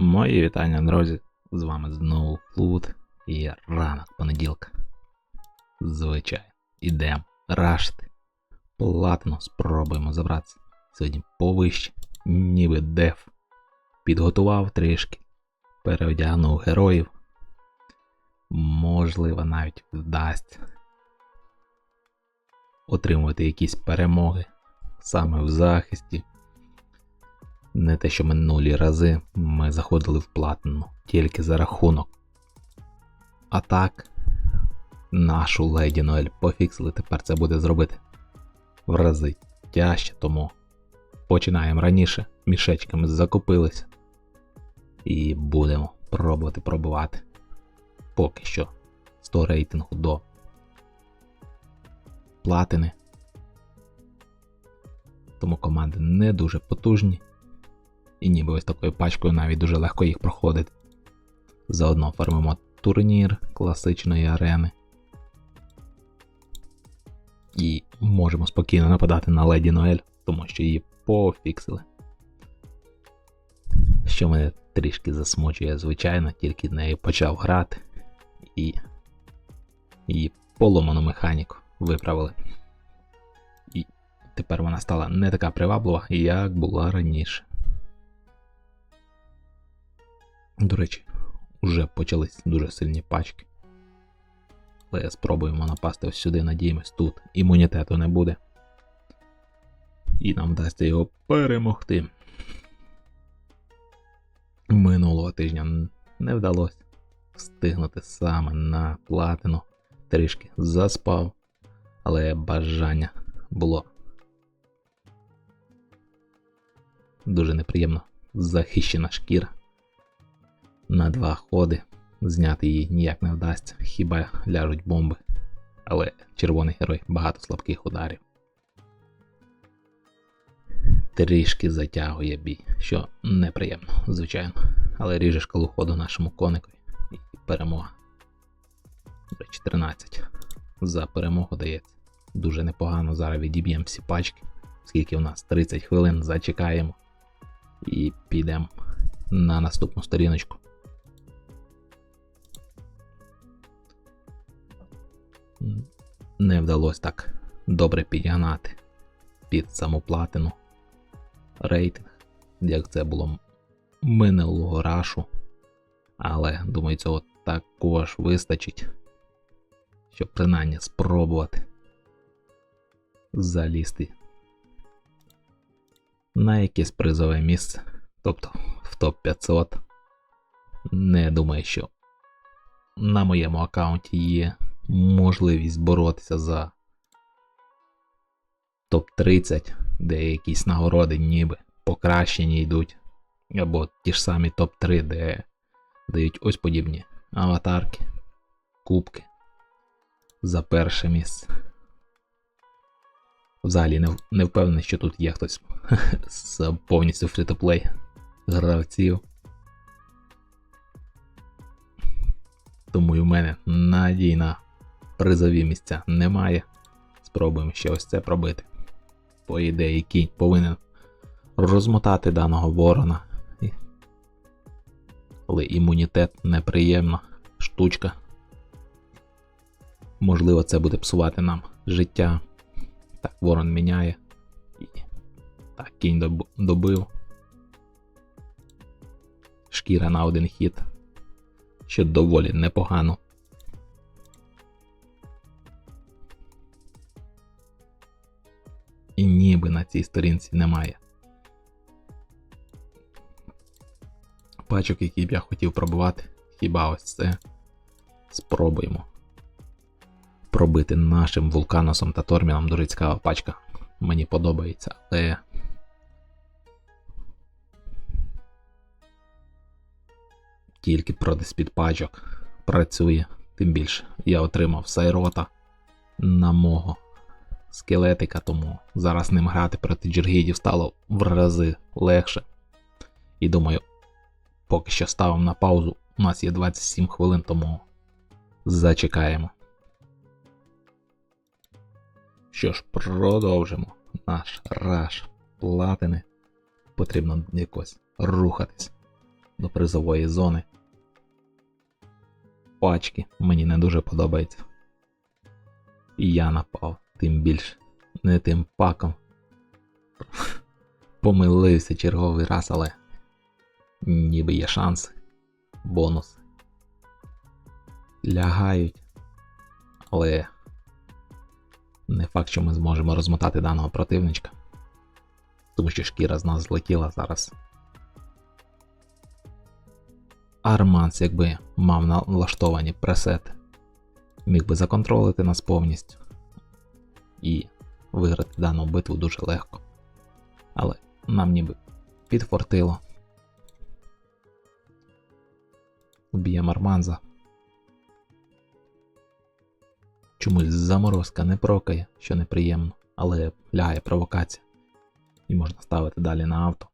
Мої вітання, друзі. З вами знову Флут і ранок понеділка. Звичайно, ідемо рашити. Платно спробуємо забратися. Сьогодні повище, ніби деф. Підготував трішки, переодягнув героїв. Можливо, навіть вдасться отримувати якісь перемоги саме в захисті. Не те, що минулі рази ми заходили в платину тільки за рахунок. А так, нашу леді Ноель пофіксили, тепер це буде зробити в рази тяжче, тому починаємо раніше, мішечками закупилися. І будемо пробувати пробувати. Поки що 100 рейтингу до платини. Тому команди не дуже потужні. І ніби ось такою пачкою навіть дуже легко їх проходити. Заодно формимо турнір класичної арени. І можемо спокійно нападати на Леді Ноель, тому що її пофіксили. Що мене трішки засмучує, звичайно, тільки нею почав грати і її поломану механіку виправили. І тепер вона стала не така приваблива, як була раніше. До речі, вже почались дуже сильні пачки. Але спробуємо напасти ось сюди, надіємось, тут імунітету не буде. І нам вдасться його перемогти. Минулого тижня не вдалося встигнути саме на платину. Трішки заспав, але бажання було дуже неприємно захищена шкіра на два ходи. Зняти її ніяк не вдасться, хіба ляжуть бомби. Але червоний герой багато слабких ударів. Трішки затягує бій, що неприємно, звичайно. Але ріже шкалу ходу нашому коникові і перемога. До речі, 13. За перемогу дається. Дуже непогано. Зараз відіб'ємо всі пачки, скільки у нас 30 хвилин зачекаємо і підемо на наступну сторіночку. Не вдалося так добре підігнати під саму платину рейтинг, як це було минулого рашу. Але думаю, цього також вистачить, щоб принаймні спробувати залізти на якесь призове місце, тобто в топ-500. Не думаю, що на моєму аккаунті є можливість боротися за топ-30, де якісь нагороди ніби покращені йдуть. Або ті ж самі топ-3, де дають ось подібні аватарки, кубки за перше місце. Взагалі не не впевнений, що тут є хтось з повністю фрі-то-плей гравців. Тому і в мене надійна призові місця немає. Спробуємо ще ось це пробити. По ідеї, кінь повинен розмотати даного ворона. Але імунітет неприємна штучка. Можливо, це буде псувати нам життя. Так, ворон міняє. Так, кінь добив. Шкіра на один хід. Що доволі непогано. Ніби на цій сторінці немає. Пачок, який б я хотів пробувати, хіба ось це. Спробуємо пробити нашим вулканосом та торміном дуже цікава пачка. Мені подобається, але. Тільки проти спід пачок працює, тим більше я отримав сайрота на мого скелетика, тому зараз ним грати проти джергідів стало в рази легше. І думаю, поки що ставимо на паузу. У нас є 27 хвилин, тому зачекаємо. Що ж, продовжимо наш раш платини. Потрібно якось рухатись. до призової зони. Пачки мені не дуже подобається. Я напав, тим більше, не тим паком. Помилився черговий раз, але ніби є шанси. Бонус. Лягають. Але не факт, що ми зможемо розмотати даного противничка. Тому що шкіра з нас злетіла зараз. Арманс, якби мав налаштовані пресети, міг би законтролити нас повністю і виграти дану битву дуже легко. Але нам ніби підфортило. Б'ємо Арманза. Чомусь заморозка не прокає, що неприємно, але лягає провокація. І можна ставити далі на авто.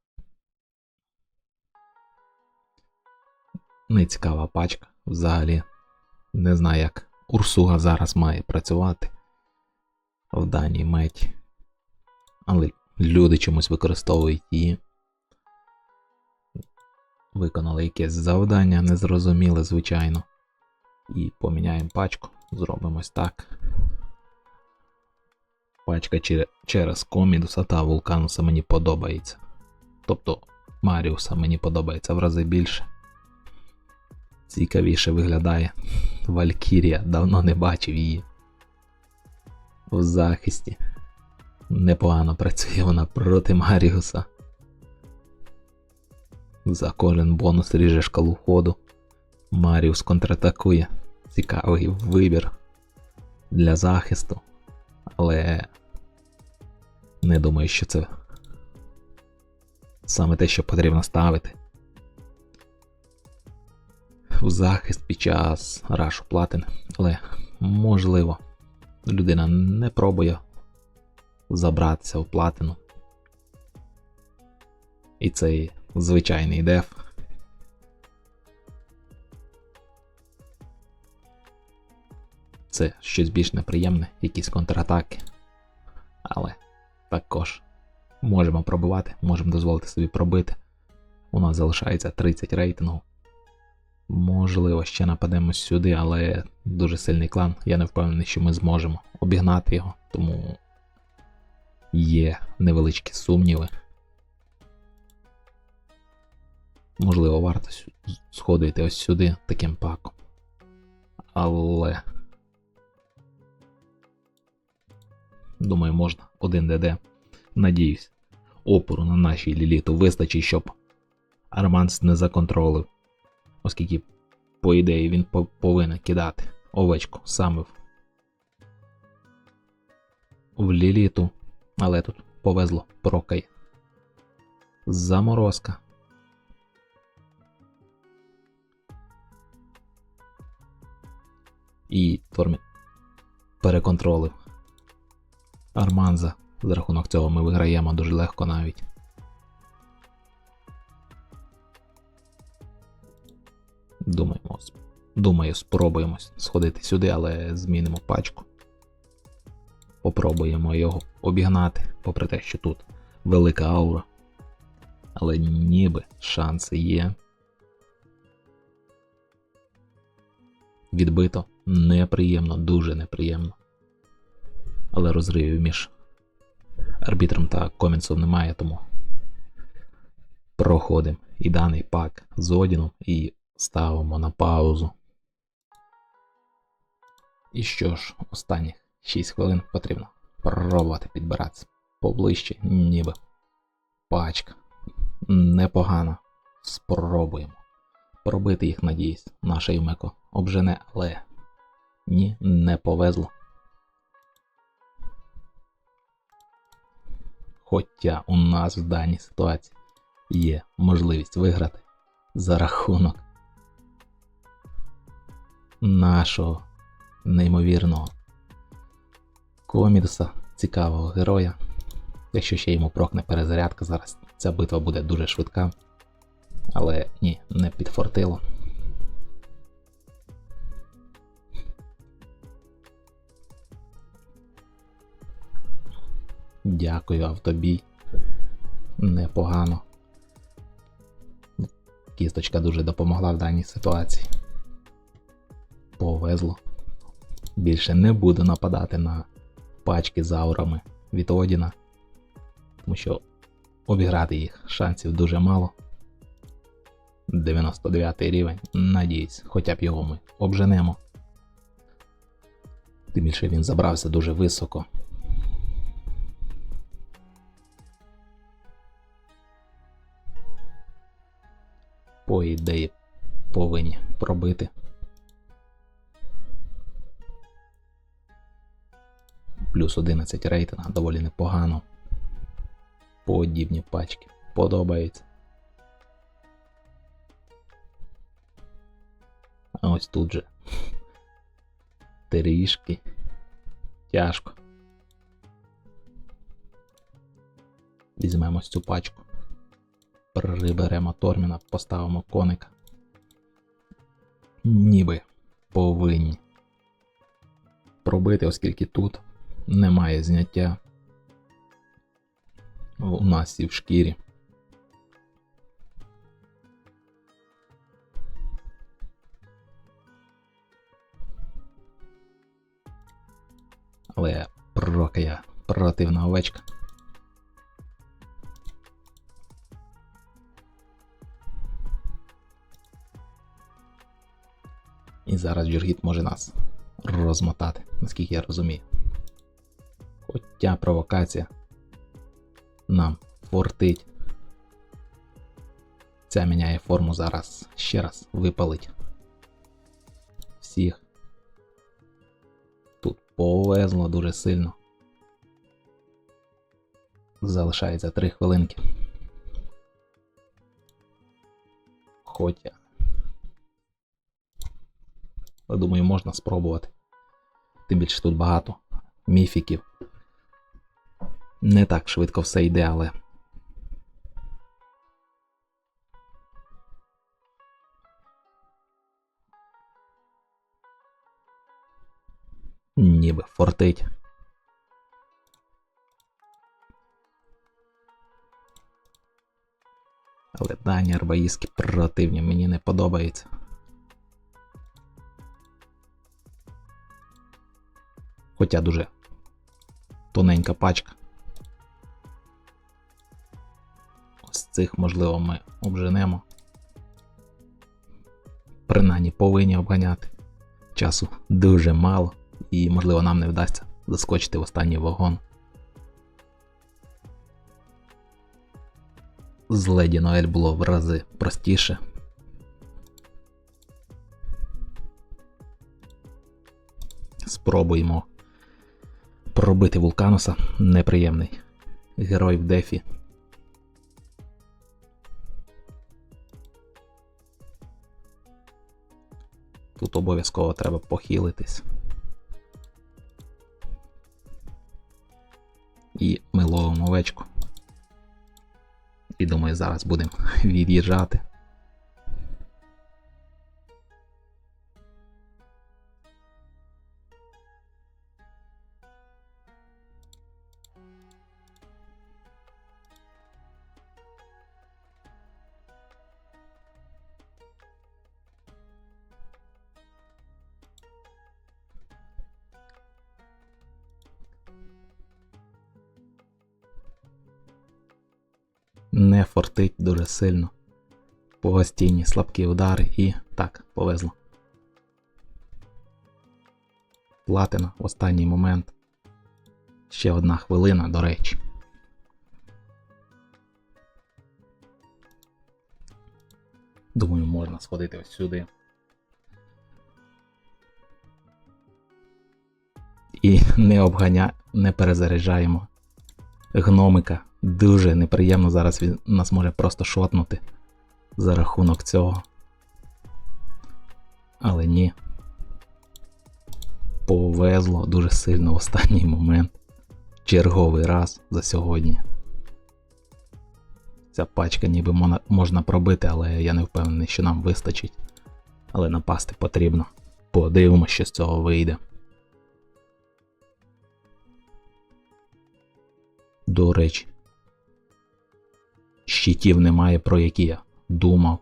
Нецікава пачка взагалі. Не знаю, як Урсуга зараз має працювати в даній меті. Але люди чомусь використовують її. Виконали якесь завдання, незрозуміле, звичайно. І поміняємо пачку. Зробимо ось так. Пачка чер- через Комідуса та Вулкануса мені подобається. Тобто Маріуса мені подобається в рази більше. Цікавіше виглядає. Валькірія давно не бачив її. В захисті. Непогано працює вона проти Маріуса. За кожен бонус ріже шкалу ходу. Маріус контратакує. Цікавий вибір для захисту. Але не думаю, що це саме те, що потрібно ставити. В захист під час рашу платин. Але можливо, людина не пробує забратися в платину. І цей звичайний деф. Це щось більш неприємне, якісь контратаки. Але також можемо пробивати, можемо дозволити собі пробити. У нас залишається 30 рейтингу. Можливо, ще нападемо сюди, але дуже сильний клан. Я не впевнений, що ми зможемо обігнати його, тому є невеличкі сумніви. Можливо, варто сходити ось сюди таким паком. Але. Думаю, можна. Один ДД. Надіюсь, опору на нашій ліліту вистачить, щоб Арманс не законтролив. Оскільки, по ідеї, він по- повинен кидати овечку саме в, в ліліту. Але тут повезло прокай. Заморозка. І Тормі переконтролив. Арманза. За рахунок цього ми виграємо дуже легко навіть. Думаємо, думаю, спробуємо сходити сюди, але змінимо пачку. Попробуємо його обігнати, попри те, що тут велика аура. Але ніби шанси є. Відбито неприємно, дуже неприємно. Але розривів між арбітром та Комінсом немає, тому проходимо і даний пак з Одіном і ставимо на паузу. І що ж, останніх 6 хвилин потрібно пробувати підбиратися поближче, ніби пачка. Непогано. Спробуємо. Пробити їх, надіюсь, наша Юмеко обжене, але ні, не повезло. Хоча у нас в даній ситуації є можливість виграти за рахунок нашого неймовірного комідуса, цікавого героя. Якщо ще йому прокне перезарядка, зараз ця битва буде дуже швидка. Але ні, не підфортило. Дякую, автобій. Непогано. Кісточка дуже допомогла в даній ситуації. Повезло. Більше не буду нападати на пачки з аурами від Одіна, тому що обіграти їх шансів дуже мало. 99 рівень, надіюсь, хоча б його ми обженемо. Тим більше він забрався дуже високо. По ідеї повинні пробити. Плюс 11 рейтинга доволі непогано. Подібні пачки. Подобається. А ось тут же трішки тяжко. Візьмемо цю пачку. Приберемо Торміна, поставимо коника. Ніби повинні пробити, оскільки тут немає зняття. У нас і в шкірі. Але прока я противна овечка. І зараз Джургіт може нас розмотати, наскільки я розумію. Хоча провокація нам фортить. Ця міняє форму зараз ще раз випалить всіх. Тут повезло дуже сильно. Залишається 3 хвилинки. Хоча. Я думаю, можна спробувати. Тим більше тут багато міфіків. Не так швидко все йде, але. Ніби фортить. Але дані арбаїски противні, мені не подобається. Хоча дуже тоненька пачка. Ось цих, можливо, ми обженемо. Принаймні повинні обганяти. Часу дуже мало, і, можливо, нам не вдасться заскочити в останній вагон. З Леді Ноель було в рази простіше. Спробуємо пробити Вулкануса неприємний. Герой в дефі. Тут обов'язково треба похилитись. І ми ловимо овечку. І думаю, зараз будемо від'їжджати. Не дуже сильно. Постійні слабкі удари і так, повезло. Платина в останній момент. Ще одна хвилина, до речі. Думаю, можна сходити ось сюди. І не обганя, не перезаряджаємо гномика. Дуже неприємно зараз він нас може просто шотнути за рахунок цього. Але ні. Повезло дуже сильно в останній момент. Черговий раз за сьогодні. Ця пачка ніби можна пробити, але я не впевнений, що нам вистачить. Але напасти потрібно. Подивимося, що з цього вийде. До речі, щитів немає, про які я думав.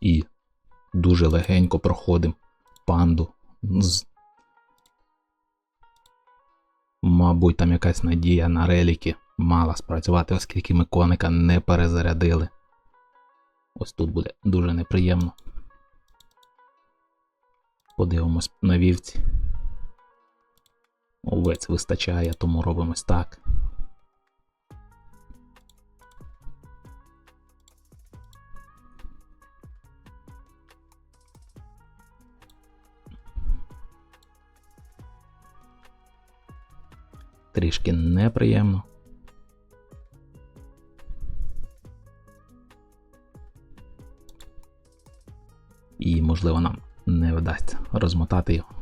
І дуже легенько проходимо панду. Мабуть, там якась надія на реліки мала спрацювати, оскільки ми коника не перезарядили. Ось тут буде дуже неприємно. Подивимось на вівці. Овець вистачає, тому робимо ось так. Трішки неприємно. І, можливо, нам не вдасться розмотати його.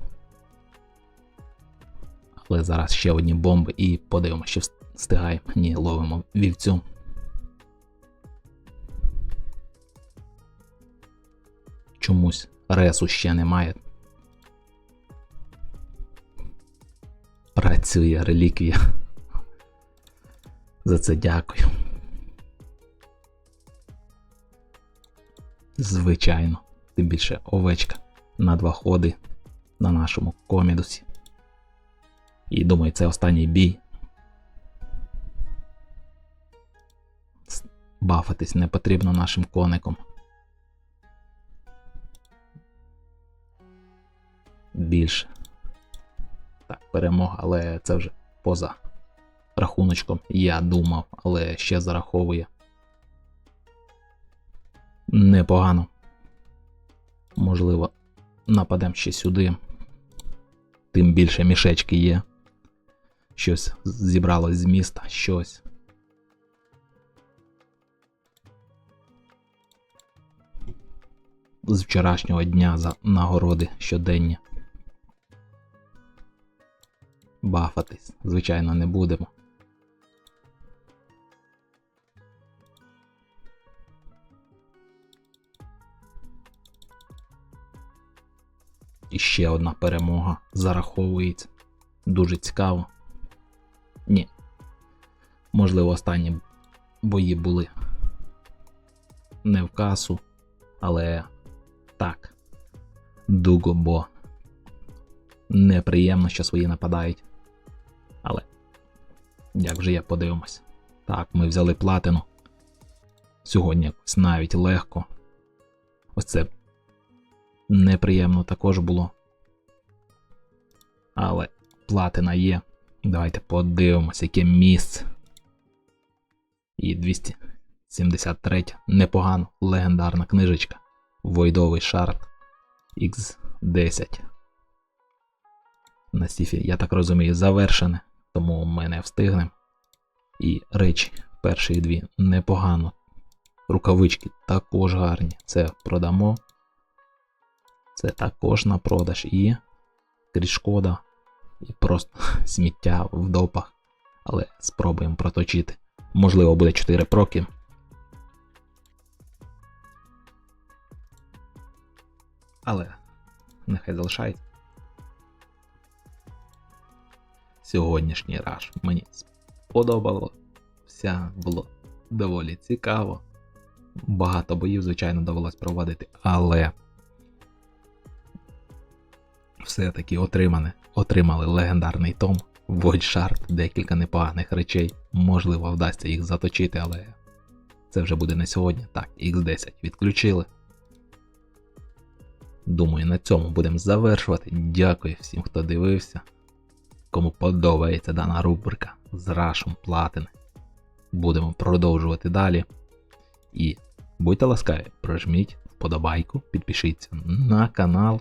Але зараз ще одні бомби і подивимося, що встигаємо. Ні, ловимо вівцю. Чомусь ресу ще немає. Працює реліквія. За це дякую. Звичайно, тим більше овечка на два ходи на нашому комідусі. І думаю, це останній бій. Бафатись не потрібно нашим коником. Більше. Так, перемога, але це вже поза рахуночком. Я думав, але ще зараховує. Непогано. Можливо, нападемо ще сюди. Тим більше мішечки є. Щось зібралось з міста, щось. З вчорашнього дня за нагороди щоденні. Бафатись, звичайно, не будемо. І ще одна перемога зараховується. Дуже цікаво. Ні. Можливо, останні бої були не в касу, але так. Дуго, бо неприємно, що свої нападають. Але як вже я подивимось. Так, ми взяли платину. Сьогодні якось навіть легко. Ось це неприємно також було. Але платина є. Давайте подивимося, яке місце. І 273. Непогано. Легендарна книжечка. Войдовий шарт X10. На Сіфі, я так розумію, завершене, тому ми не встигнемо. І речі, перші дві непогано. Рукавички також гарні. Це продамо. Це також на продаж і крізь шкода. І просто сміття в допах. Але спробуємо проточити. Можливо, буде 4 проки. Але нехай залишається. Сьогоднішній раш мені сподобалося, було доволі цікаво. Багато боїв, звичайно, довелось проводити, але все-таки отримане, отримали легендарний том, Void декілька непоганих речей. Можливо, вдасться їх заточити, але це вже буде не сьогодні. Так, X10 відключили. Думаю, на цьому будемо завершувати. Дякую всім, хто дивився. Кому подобається дана рубрика з рашем платини. Будемо продовжувати далі. І будьте ласкаві, прожміть вподобайку, підпишіться на канал